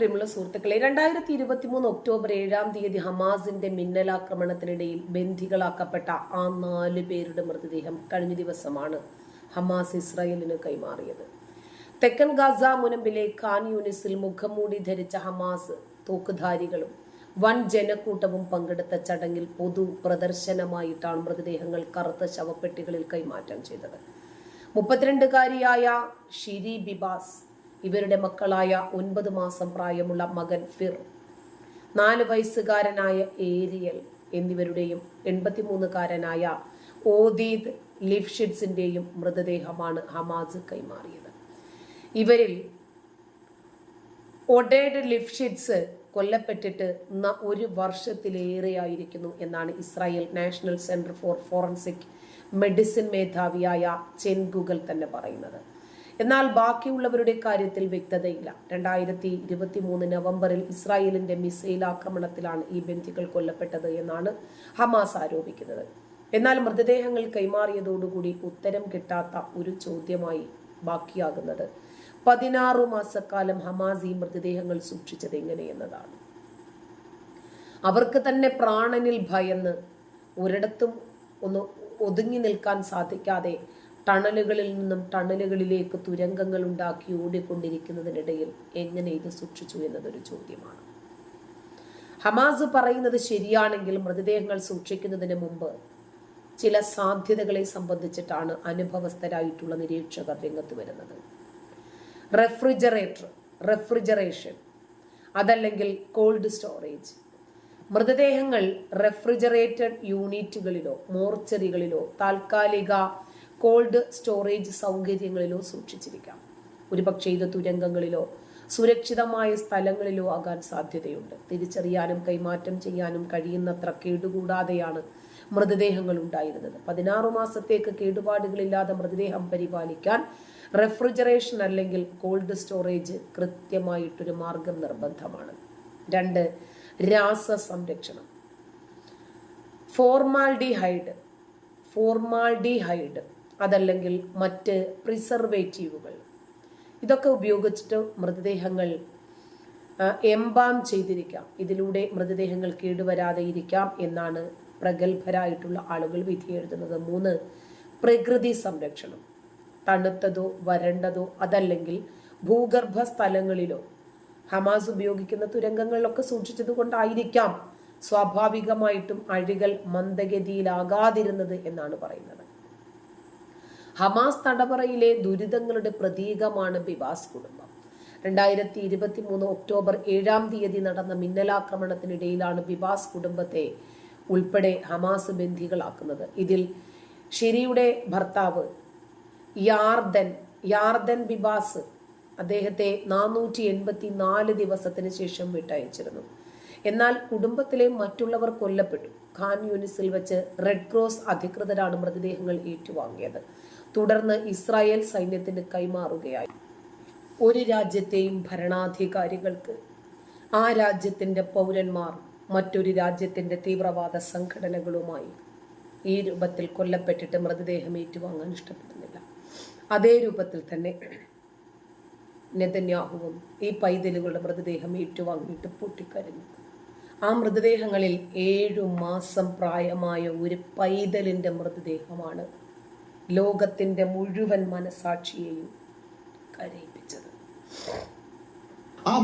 പ്രിയമുള്ള സുഹൃത്തുക്കളെ രണ്ടായിരത്തി ഇരുപത്തി മൂന്ന് ഒക്ടോബർ ഏഴാം തീയതി ഹമാസിന്റെ മിന്നലാക്രമണത്തിനിടയിൽ ബന്ധികളാക്കപ്പെട്ട ആ നാല് പേരുടെ മൃതദേഹം കഴിഞ്ഞ ദിവസമാണ് ഹമാസ് ഇസ്രായേലിന് കൈമാറിയത്. തെക്കൻ ഗാസ മുനമ്പിലെ ഖാൻ യൂണിസിൽ മുഖംമൂടി ധരിച്ച ഹമാസ് തോക്കുധാരികളും വൻ ജനക്കൂട്ടവും പങ്കെടുത്ത ചടങ്ങിൽ പൊതു പ്രദർശനമായിട്ടാണ് മൃതദേഹങ്ങൾ കറുത്ത ശവപ്പെട്ടികളിൽ കൈമാറ്റം ചെയ്തത്. മുപ്പത്തിരണ്ടുകാരിയായ ഷിരി ബിബാസ് ഇവരുടെ മക്കളായ ഒൻപത് മാസം പ്രായമുള്ള മകൻ ഫിർ നാല് വയസ്സുകാരനായ ഏരിയൽ എന്നിവരുടെയും എൺപത്തിമൂന്നുകാരനായ ഓദീദ് ലിഫ്ഷിഡ്സിന്റെയും മൃതദേഹമാണ് ഹമാസ് കൈമാറിയത്. ഇവരിൽ ഒഡേഡ് ലിഫ്ഷിഡ്സ് കൊല്ലപ്പെട്ടിട്ട് ഒരു വർഷത്തിലേറെയായിരിക്കുന്നു എന്നാണ് Israel national centre for forensic medicine മേധാവിയായ Chen Kugel തന്നെ പറയുന്നത്. എന്നാൽ ബാക്കിയുള്ളവരുടെ കാര്യത്തിൽ വ്യക്തതയില്ല. രണ്ടായിരത്തി ഇരുപത്തി മൂന്ന് നവംബറിൽ ഇസ്രായേലിന്റെ മിസൈൽ ആക്രമണത്തിലാണ് ഈ ബന്ധികൾ കൊല്ലപ്പെട്ടത് എന്നാണ് ഹമാസ് ആരോപിക്കുന്നത്. എന്നാൽ മൃതദേഹങ്ങൾ കൈമാറിയതോടുകൂടി ഉത്തരം കിട്ടാത്ത ഒരു ചോദ്യമായി ബാക്കിയാകുന്നത്. പതിനാറു മാസക്കാലം ഹമാസ് ഈ മൃതദേഹങ്ങൾ സൂക്ഷിച്ചത് എങ്ങനെയെന്നതാണ്. അവർക്ക് തന്നെ പ്രാണനിൽ ഭയന്ന് ഒരിടത്തും ഒന്ന് ഒതുങ്ങി നിൽക്കാൻ സാധിക്കാതെ ടണലുകളിൽ നിന്നും ടണലുകളിലേക്ക് തുരങ്കങ്ങൾ ഉണ്ടാക്കി ഓടിക്കൊണ്ടിരിക്കുന്നതിനിടയിൽ എങ്ങനെ ഇത് സൂക്ഷിച്ചു എന്നതൊരു ചോദ്യമാണ്. ഹമാസ് പറയുന്നത് ശരിയാണെങ്കിൽ മൃതദേഹങ്ങൾ സൂക്ഷിക്കുന്നതിന് മുമ്പ് ചില സാധ്യതകളെ സംബന്ധിച്ചിട്ടാണ് അനുഭവസ്ഥരായിട്ടുള്ള നിരീക്ഷകർ രംഗത്ത് വരുന്നത്. റെഫ്രിജറേറ്റർ റെഫ്രിജറേഷൻ അതല്ലെങ്കിൽ കോൾഡ് സ്റ്റോറേജ്. മൃതദേഹങ്ങൾ റെഫ്രിജറേറ്റഡ് യൂണിറ്റുകളിലോ മോർച്ചറികളിലോ താൽക്കാലിക കോൾഡ് സ്റ്റോറേജ് സൗകര്യങ്ങളിലോ സൂക്ഷിച്ചിരിക്കാം. ഒരുപക്ഷെ ഇത് തുരങ്കങ്ങളിലോ സുരക്ഷിതമായ സ്ഥലങ്ങളിലോ ആകാൻ സാധ്യതയുണ്ട്. തിരിച്ചറിയാനും കൈമാറ്റം ചെയ്യാനും കഴിയുന്നത്ര കേടുകൂടാതെയാണ് മൃതദേഹങ്ങൾ ഉണ്ടായിരുന്നത്. പതിനാറ് മാസത്തേക്ക് കേടുപാടുകളില്ലാതെ മൃതദേഹം പരിപാലിക്കാൻ റെഫ്രിജറേഷൻ അല്ലെങ്കിൽ കോൾഡ് സ്റ്റോറേജ് കൃത്യമായിട്ടൊരു മാർഗം നിർബന്ധമാണ്. രണ്ട് രാസ സംരക്ഷണം. ഫോർമാൽഡിഹൈഡ് ഫോർമാൽഡിഹൈഡ് അതല്ലെങ്കിൽ മറ്റ് പ്രിസർവേറ്റീവുകൾ. ഇതൊക്കെ ഉപയോഗിച്ചിട്ട് മൃതദേഹങ്ങൾ എംബാം ചെയ്തിരിക്കാം. ഇതിലൂടെ മൃതദേഹങ്ങൾ കേടുവരാതെ ഇരിക്കാം എന്നാണ് പ്രഗത്ഭരായിട്ടുള്ള ആളുകൾ വിധി എഴുതുന്നത്. മൂന്ന് പ്രകൃതി സംരക്ഷണം. തണുത്തതോ വരണ്ടതോ അതല്ലെങ്കിൽ ഭൂഗർഭ സ്ഥലങ്ങളിലോ ഹമാസ് ഉപയോഗിക്കുന്ന തുരങ്കങ്ങളിലൊക്കെ സൂക്ഷിച്ചത് കൊണ്ടായിരിക്കാം സ്വാഭാവികമായിട്ടും അഴികൾ മന്ദഗതിയിലാകാതിരുന്നത് എന്നാണ് പറയുന്നത്. ഹമാസ് തടവറയിലെ ദുരിതങ്ങളുടെ പ്രതീകമാണ് ബിബാസ് കുടുംബം. രണ്ടായിരത്തി ഇരുപത്തി മൂന്ന് ഒക്ടോബർ ഏഴാം തീയതി നടന്ന മിന്നലാക്രമണത്തിനിടയിലാണ് ബിബാസ് കുടുംബത്തെ ഉൾപ്പെടെ ഹമാസ് ബന്ധികളാക്കുന്നത് ഇതിൽ ഷിരിയുടെ ഭർത്താവ് യാർദൻ യാർദൻ ബിബാസ് അദ്ദേഹത്തെ നാനൂറ്റി എൺപത്തി നാല് ദിവസത്തിന് ശേഷം വിട്ടയച്ചിരുന്നു. എന്നാൽ കുടുംബത്തിലെ മറ്റുള്ളവർ കൊല്ലപ്പെട്ടു. ഖാൻ യൂണിസിൽ വെച്ച് റെഡ് ക്രോസ് അധികൃതരാണ് മൃതദേഹങ്ങൾ ഏറ്റുവാങ്ങിയത്. തുടർന്ന് ഇസ്രായേൽ സൈന്യത്തിന് കൈമാറുകയായി. ഒരു രാജ്യത്തെയും ഭരണാധികാരികൾക്ക് ആ രാജ്യത്തിന്റെ പൗരന്മാർ മറ്റൊരു രാജ്യത്തിന്റെ തീവ്രവാദ സംഘടനകളുമായി ഈ രൂപത്തിൽ കൊല്ലപ്പെട്ടിട്ട് മൃതദേഹം ഏറ്റുവാങ്ങാൻ ഇഷ്ടപ്പെടുന്നില്ല. അതേ രൂപത്തിൽ തന്നെ നെതന്യാഹുവും ഈ പൈതലുകളുടെ മൃതദേഹം ഏറ്റുവാങ്ങിയിട്ട് പൊട്ടിക്കരഞ്ഞു. ആ മൃതദേഹങ്ങളിൽ ഏഴു മാസം പ്രായമായ ഒരു പൈതലിന്റെ മൃതദേഹമാണ് ലോകത്തിന്റെ മുഴുവൻ മനസാക്ഷിയെയും കരയിപ്പിച്ചത്.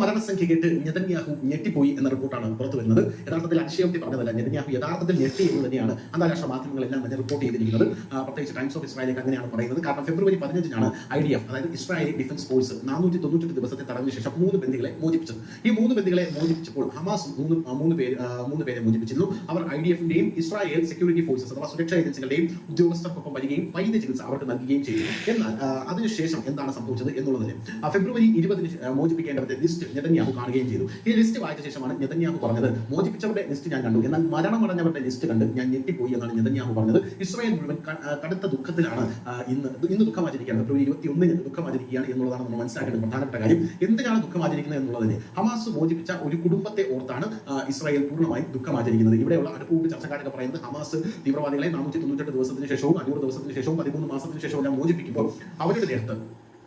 മരണസംഖ്യ കേട്ട് നെതന്യാഹു ഞെട്ടിപ്പോയി എന്ന റിപ്പോർട്ടാണ് പുറത്തു വരുന്നത്. യഥാർത്ഥത്തിൽ അതിശയോക്തി പറഞ്ഞതല്ല. നെതന്യാഹു യഥാർത്ഥത്തിൽ ഞെട്ടി എന്ന് തന്നെയാണ് അന്താരാഷ്ട്ര മാധ്യമങ്ങളെല്ലാം തന്നെ റിപ്പോർട്ട് ചെയ്തിരിക്കുന്നത്. പ്രത്യേകിച്ച് ടൈംസ് ഓഫ് ഇസ്രായേലിലേക്ക് അങ്ങനെയാണ് പറയുന്നത്. കാരണം ഫെബ്രുവരി പതിനഞ്ചിനാണ് ഐ ഡി എഫ് അതായത് ഇസ്രായേലി ഡിഫൻസ് ഫോഴ്സ് നാനൂറ്റി തൊണ്ണൂറ്റെട്ട് ദിവസത്തെ തടവിന് ശേഷം മൂന്ന് ബന്ദികളെ മോചിപ്പിച്ചത്. ഈ മൂന്ന് ബന്ദികളെ മോചിപ്പിച്ചപ്പോൾ ഹമാസ് മൂന്ന് മൂന്ന് പേര് മൂന്ന് പേരെ മോചിപ്പിച്ചിരുന്നു. അവർ ഐ ഡി എഫിന്റെയും ഇസ്രായേൽ സെക്യൂരിറ്റി ഫോഴ്സസ് അഥവാ സുരക്ഷാ ഏജൻസികളുടെയും ഉദ്യോഗസ്ഥർക്കൊപ്പം വരികയും വൈദ്യ ചികിത്സ അവർക്ക് നൽകുകയും ചെയ്തു. എന്നാൽ അതിനുശേഷം എന്താണ് സംഭവിച്ചത് എന്നുള്ളതിന് ഫെബ്രുവരി ഇരുപതിന് മോചിപ്പിക്കേണ്ടത് ലിസ്റ്റ് നെതന്യാഹു കാണുകയും ചെയ്തു. ഈ ലിസ്റ്റ് വായിച്ച ശേഷമാണ് നെതന്യാഹു പറഞ്ഞത്. മോചിപ്പിച്ചവരുടെ ലിസ്റ്റ് ഞാൻ കണ്ടു. എന്നാൽ മരണം മരണമടഞ്ഞവരുടെ ലിസ്റ്റ് കണ്ട് ഞാൻ ഞെട്ടിപ്പോയി എന്നാണ് നെതന്യാഹു പറഞ്ഞത്. ഇസ്രായേൽ മുഴുവൻ കടുത്ത ദുഃഖത്തിലാണ് ഇന്ന് ഇന്ന് ദുഃഖം ആചരിക്കുകയാണ് ഫെബ്രുവരി ഇരുപത്തി ഒന്നിന് ദുഃഖം ആചരിക്കുകയാണ് എന്നുള്ളതാണ് നമ്മൾ മനസ്സിലാക്കേണ്ട പ്രധാനപ്പെട്ട കാര്യം. എന്തിനാണ് ദുഃഖം ആചരിക്കുന്നത് എന്നുള്ളതിന് ഹമാസ് മോചിപ്പിച്ച ഒരു കുടുംബത്തെ ഓർത്താണ് ഇസ്രായേൽ പൂർണമായി ദുഃഖം ആചരിക്കുന്നത് ഇവിടെയുള്ള അടുപ്പൂട്ട് ചർച്ചക്കാരൊക്കെ പറയുന്നത് ഹമാസ് തീവ്രവാദികളെ നാനൂറ്റി തൊണ്ണൂറ്റെട്ട് ദിവസത്തിന് ശേഷവും അഞ്ഞൂറ് ദിവസത്തിന് ശേഷവും പതിമൂന്ന് മാസത്തിന് ശേഷവും എല്ലാം മോചിപ്പിക്കുമ്പോൾ അവരുടെ ദേഹത്ത്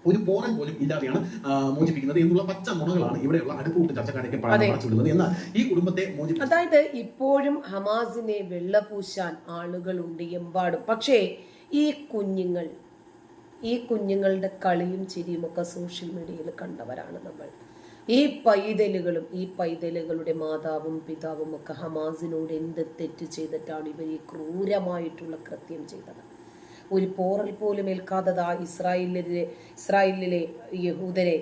ഒരു പോറൻ പോലും ഇല്ലാതെയാണ് മോചിപ്പിക്കുന്നത് എന്നുള്ള പച്ച നുണകളാണ് ഇവിടെയുള്ള അടുപ്പൂട്ട് ചർച്ചക്കാരൊക്കെ. പടച്ചുവിടുന്നത് എന്നാൽ ഈ കുടുംബത്തെ അതായത് ഇപ്പോഴും ഹമാസിനെ വെള്ളപൂശാൻ ആളുകളുണ്ട് എമ്പാടും. പക്ഷേ ഈ കുഞ്ഞുങ്ങൾ ഈ കുഞ്ഞുങ്ങളുടെ കളിയും ചിരിയും ഒക്കെ സോഷ്യൽ മീഡിയയിൽ കണ്ടവരാണ് നമ്മൾ. ഈ പൈതലുകളും ഈ പൈതലുകളുടെ മാതാവും പിതാവും ഒക്കെ ഹമാസിനോട് എന്ത് തെറ്റ് ചെയ്തിട്ടാണ് ഇവർ ഈ ക്രൂരമായിട്ടുള്ള കൃത്യം ചെയ്തത്? ഒരു പോറൽ പോലും ഏൽക്കാതെ ദാ ഇസ്രായേലിലെ ഇസ്രായേലിലെ യഹൂദരെ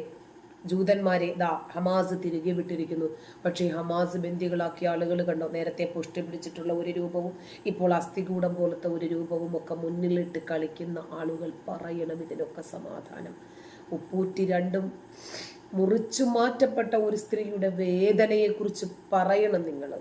ജൂതന്മാരെ ദാ ഹമാസ് തിരികെ വിട്ടിരിക്കുന്നു. പക്ഷേ ഹമാസ് ബന്ദികളാക്കിയ ആളുകൾ കണ്ടോ? നേരത്തെ പുഷ്ടി പിടിച്ചിട്ടുള്ള ഒരു രൂപവും ഇപ്പോൾ അസ്ഥികൂടം പോലത്തെ ഒരു രൂപവും ഒക്കെ മുന്നിലിട്ട് കളിക്കുന്ന ആളുകൾ പറയണം ഇതിനൊക്കെ സമാധാനം. ഉപ്പൂറ്റി രണ്ടും മുറിച്ചു മാറ്റപ്പെട്ട ഒരു സ്ത്രീയുടെ വേദനയെക്കുറിച്ച് പറയണം നിങ്ങൾ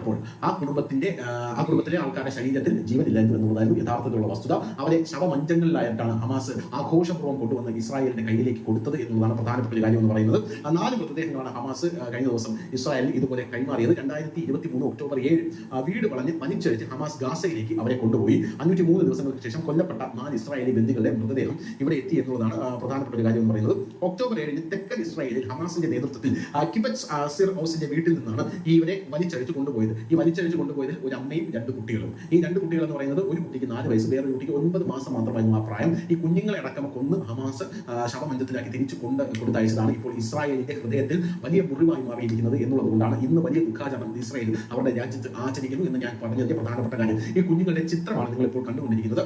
അപ്പോൾ ആ കുടുംബത്തിന്റെ ആ, കുടുംബത്തിലെ ആൾക്കാരുടെ ശരീരത്തിൽ ജീവനില്ലായിരുന്നു എന്നുള്ളതായിരുന്നു യഥാർത്ഥത്തിലുള്ള വസ്തുത. അവരെ ശവമഞ്ചങ്ങളിലായിട്ടാണ് ഹമാസ് ആഘോഷപൂർവം കൊണ്ടുവന്ന് ഇസ്രായേലിന്റെ കയ്യിലേക്ക് കൊടുത്തത് എന്നുള്ളതാണ് പ്രധാനപ്പെട്ട കാര്യം എന്ന് പറയുന്നത്. നാല് മൃതദേഹങ്ങളാണ് ഹമാസ് കഴിഞ്ഞ ദിവസം ഇസ്രായേൽ ഇതുപോലെ കൈമാറിയത്. രണ്ടായിരത്തി ഇരുപത്തി മൂന്ന് ഒക്ടോബർ ഏഴ് വീട് വളഞ്ഞ് പനിച്ചഴിച്ച് ഹമാസ് ഗാസയിലേക്ക് അവരെ കൊണ്ടുപോയി. അഞ്ഞൂറ്റി മൂന്ന് ദിവസങ്ങൾക്ക് ശേഷം കൊല്ലപ്പെട്ട നാല് ഇസ്രായേലി ബന്ധുക്കളുടെ മൃതദേഹം ഇവിടെ എത്തി എന്നുള്ളതാണ് പ്രധാനപ്പെട്ട കാര്യം എന്ന് പറയുന്നത്. ഒക്ടോബർ ഏഴിന് തെക്കൻ ഇസ്രായേലിൽ ഹമാസിന്റെ നേതൃത്വത്തിൽ കിബറ്റ് സിർ ഹൗസിന്റെ വീട്ടിൽ നിന്നാണ് ഇവരെ വലിച്ചഴിച്ച് കൊണ്ടുപോയത്. ഈ വലിച്ചഴിച്ച് കൊണ്ടുപോയത് ഒരു അമ്മയും രണ്ട് കുട്ടികളും. ഈ രണ്ട് കുട്ടികൾ എന്ന് പറയുന്നത് ഒരു കുട്ടിക്ക് നാല് വയസ്സ് വേറൊരു കുട്ടിക്ക് ഒൻപത് മാസം മാത്രമായിരുന്നു ആ പ്രായം. ഈ കുഞ്ഞുങ്ങളെ അടക്കം കൊന്ന് ഹമാസ് ശവമഞ്ചത്തിലാക്കി തിരിച്ചു കൊണ്ട് കൊടുത്തയച്ചതാണ് ഇപ്പോൾ ഇസ്രായേലിന്റെ ഹൃദയത്തിൽ വലിയ മുറിവായി മാറിയിരിക്കുന്നത് എന്നുള്ളതുകൊണ്ടാണ് ഇന്ന് വലിയ ദുഃഖാചരണം ഇസ്രായേൽ അവരുടെ രാജ്യത്ത് ആചരിക്കുന്നു എന്ന് ഞാൻ പറഞ്ഞതിന്റെ പ്രധാനപ്പെട്ട കാര്യം. ഈ കുഞ്ഞുങ്ങളുടെ ചിത്രമാണ് നിങ്ങൾ ഇപ്പോൾ കണ്ടുകൊണ്ടിരിക്കുന്നത്.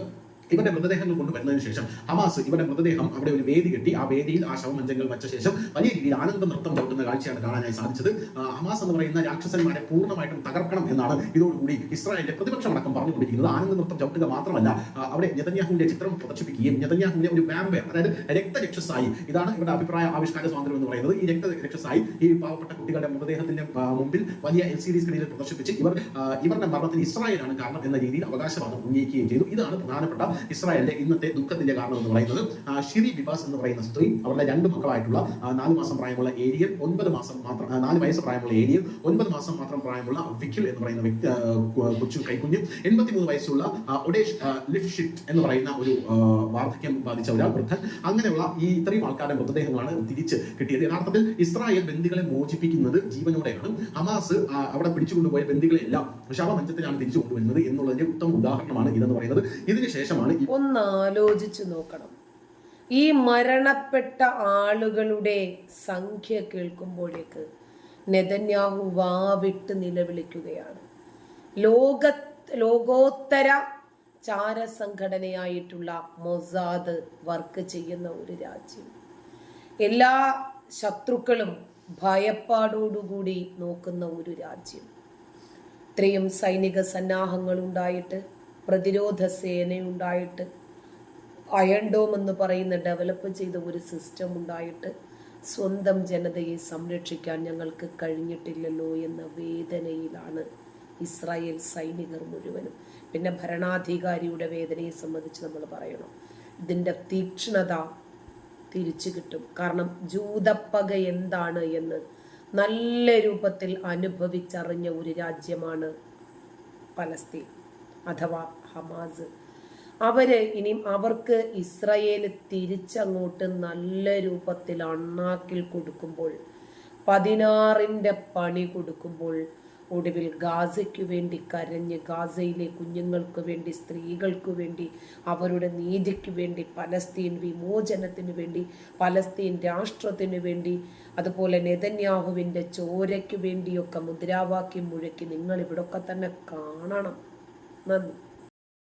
ഇവരുടെ മൃതദേഹങ്ങൾ കൊണ്ടുവരുന്നതിന് ശേഷം ഹമാസ് ഇവന്റെ മൃതദേഹം അവിടെ ഒരു വേദി കെട്ടി ആ വേദിയിൽ ആ ശവമഞ്ചങ്ങൾ വെച്ച ശേഷം വലിയ രീതിയിൽ ആനന്ദ നൃത്തം ചവിട്ടുന്ന കാഴ്ചയാണ് കാണാനായി സാധിച്ചത്. ഹമാസ് എന്ന് പറയുന്ന രാക്ഷസന്മാരെ പൂർണമായിട്ടും തകർക്കണം എന്നാണ് ഇതോടുകൂടി ഇസ്രായേലിന്റെ പ്രതിപക്ഷം അടക്കം പറഞ്ഞുകൊണ്ടിരിക്കുന്നത്. ആനന്ദ നൃത്തം ചവിട്ടുക മാത്രമല്ല അവിടെ നെതന്യാഹുവിന്റെ ചിത്രം പ്രദർശിപ്പിക്കുകയും നെതന്യാഹുവിനെ ഒരു വാമ്പയർ അതായത് രക്തരക്ഷസായി ഇതാണ് ഇവരുടെ അഭിപ്രായ ആവിഷ്കാര സ്വാതന്ത്ര്യം എന്ന് പറയുന്നത്. ഈ രക്തരക്ഷസായി ഈ പാവപ്പെട്ട കുട്ടികളുടെ മൃതദേഹത്തിന്റെ മുമ്പിൽ വലിയ എൽ സി ഡി സ്ക്രീനിൽ പ്രദർശിപ്പിച്ച് ഇവർ ഇവരുടെ മരണത്തിന് ഇസ്രായേലാണ് കാരണം എന്ന രീതിയിൽ അവകാശവാദം ഉന്നയിക്കുകയും ചെയ്തു. ഇതാണ് പ്രധാനപ്പെട്ട ഇസ്രായേലിന്റെ ഇന്നത്തെ ദുഃഖത്തിന്റെ കാരണം എന്ന് പറയുന്നത് ഷിരി ബിബാസ് എന്ന് പറയുന്ന സ്ത്രീ അവരുടെ രണ്ട് മക്കളായിട്ടുള്ള നാല് മാസം പ്രായമുള്ള ഏരിയൻ ഒൻപത് മാസം മാത്രം നാല് വയസ്സ് പ്രായമുള്ള ഏരിയൻ ഒൻപത് മാസം മാത്രം പ്രായമുള്ള വിഖിൽ എന്ന് പറയുന്ന വ്യക്തി കൊച്ചു കൈക്കുഞ്ഞ് എൺപത്തിമൂന്ന് വയസ്സുള്ള ഒഡേഷ് ലിഫ്റ്റ് എന്ന് പറയുന്ന ഒരു വാർദ്ധക്യം ബാധിച്ച ഒരാൾ വൃദ്ധൻ. അങ്ങനെയുള്ള ഈ ഇത്രയും ആൾക്കാരുടെ മൃതദേഹങ്ങളാണ് തിരിച്ച് കിട്ടിയത്. യഥാർത്ഥത്തിൽ ഇസ്രായേൽ ബന്ധികളെ മോചിപ്പിക്കുന്നത് ജീവനോടെയാണ്. ഹമാസ് അവിടെ പിടിച്ചുകൊണ്ടുപോയ ബന്ധികളെല്ലാം ശവമഞ്ചത്തിലാണ് തിരിച്ചു കൊണ്ടുവരുന്നത് എന്നുള്ളതിന്റെ ഉത്തമ ഉദാഹരണമാണ് ഇതെന്ന് പറയുന്നത്. ഇതിന് ഒന്ന് ആലോചിച്ചു നോക്കണം. ഈ മരണപ്പെട്ട ആളുകളുടെ സംഖ്യ കേൾക്കുമ്പോഴേക്ക് നെതന്യാഹു വാവിട്ട് നിലവിളിക്കുകയാണ്. ലോക ലോകോത്തര ചാരസംഘടനയായിട്ടുള്ള മൊസാദ് വർക്ക് ചെയ്യുന്ന ഒരു രാജ്യം. എല്ലാ ശത്രുക്കളും ഭയപ്പാടോടുകൂടി നോക്കുന്ന ഒരു രാജ്യം. ഇത്രയും സൈനിക സന്നാഹങ്ങൾ ഉണ്ടായിട്ട് പ്രതിരോധ സേനയുണ്ടായിട്ട് അയൺ ഡോം എന്ന് പറയുന്ന ഡെവലപ്പ് ചെയ്ത ഒരു സിസ്റ്റം ഉണ്ടായിട്ട് സ്വന്തം ജനതയെ സംരക്ഷിക്കാൻ ഞങ്ങൾക്ക് കഴിഞ്ഞിട്ടില്ലല്ലോ എന്ന വേദനയിലാണ് ഇസ്രായേൽ സൈനികർ മുഴുവനും. പിന്നെ ഭരണാധികാരിയുടെ വേദനയെ സംബന്ധിച്ച് നമ്മൾ പറയണം. ഇതിന്റെ തീക്ഷ്ണത തിരിച്ചു കിട്ടും. കാരണം ജൂതപ്പക എന്താണ് എന്ന് നല്ല രൂപത്തിൽ അനുഭവിച്ചറിഞ്ഞ ഒരു രാജ്യമാണ് പലസ്തീൻ. അഥവാ ഹമാസ്. അവർ ഇനി അവർക്ക് ഇസ്രയേൽ തിരിച്ചങ്ങോട്ട് നല്ല രൂപത്തിൽ അണ്ണാക്കിൽ കൊടുക്കുമ്പോൾ പതിനാറിന്റെ പണി കൊടുക്കുമ്പോൾ ഒടുവിൽ ഗാസയ്ക്ക് വേണ്ടി കരഞ്ഞ് ഗാസയിലെ കുഞ്ഞുങ്ങൾക്ക് വേണ്ടി സ്ത്രീകൾക്ക് വേണ്ടി അവരുടെ നീതിക്ക് വേണ്ടി പലസ്തീൻ വിമോചനത്തിന് വേണ്ടി പലസ്തീൻ രാഷ്ട്രത്തിന് വേണ്ടി അതുപോലെ നെതന്യാഹുവിന്റെ ചോരയ്ക്ക് വേണ്ടിയൊക്കെ മുദ്രാവാക്യം മുഴക്കി നിങ്ങൾ ഇവിടൊക്കെ തന്നെ കാണണം. Manu.